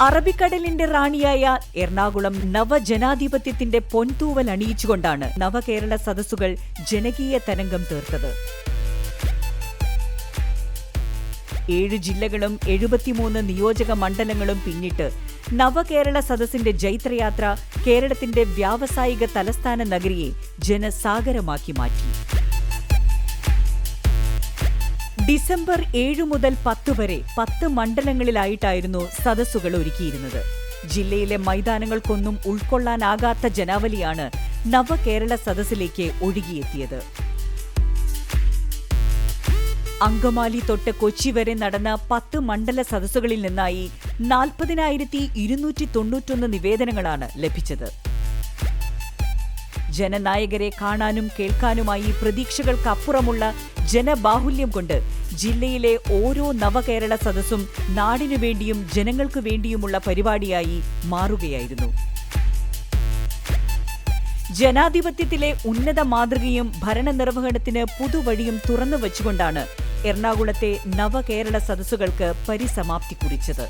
അറബിക്കടലിന്റെ റാണിയായ എറണാകുളം നവജനാധിപത്യത്തിന്റെ പൊൻതൂവൽ അണിയിച്ചുകൊണ്ടാണ് നവകേരള സദസ്സുകൾ ജനകീയ തരംഗം തീർത്തത്. ഏഴ് ജില്ലകളും എഴുപത്തിമൂന്ന് നിയോജക മണ്ഡലങ്ങളും പിന്നിട്ട് നവകേരള സദസ്സിന്റെ ജൈത്രയാത്ര കേരളത്തിന്റെ വ്യാവസായിക തലസ്ഥാന നഗരിയെ ജനസാഗരമാക്കി മാറ്റി. ഡിസംബർ ഏഴു മുതൽ പത്ത് വരെ പത്ത് മണ്ഡലങ്ങളിലായിട്ടായിരുന്നു സദസ്സുകൾ ഒരുക്കിയിരുന്നത്. ജില്ലയിലെ മൈതാനങ്ങൾക്കൊന്നും ഉൾക്കൊള്ളാനാകാത്ത ജനാവലിയാണ് നവകേരള സദസ്സിലേക്ക് ഒഴുകിയെത്തിയത്. അങ്കമാലി തൊട്ട് കൊച്ചി വരെ നടന്ന പത്ത് മണ്ഡല സദസ്സുകളിൽ നിന്നായി നാൽപ്പതിനായിരത്തി ഇരുന്നൂറ്റി തൊണ്ണൂറ്റൊന്ന് നിവേദനങ്ങളാണ് ലഭിച്ചത്. ജനനായകരെ കാണാനും കേൾക്കാനുമായി പ്രതീക്ഷകൾക്കപ്പുറമുള്ള ജനബാഹുല്യം കൊണ്ട് ജില്ലയിലെ ഓരോ നവകേരള സദസ്സും നാടിനു വേണ്ടിയും ജനങ്ങൾക്കു വേണ്ടിയുമുള്ള പരിപാടിയായി മാറുകയായിരുന്നു. ജനാധിപത്യത്തിലെ ഉന്നത മാതൃകയും ഭരണനിർവഹണത്തിന് പുതുവഴിയും തുറന്നു വച്ചുകൊണ്ടാണ് എറണാകുളത്തെ നവകേരള സദസ്സുകൾക്ക് പരിസമാപ്തി കുറിച്ചത്.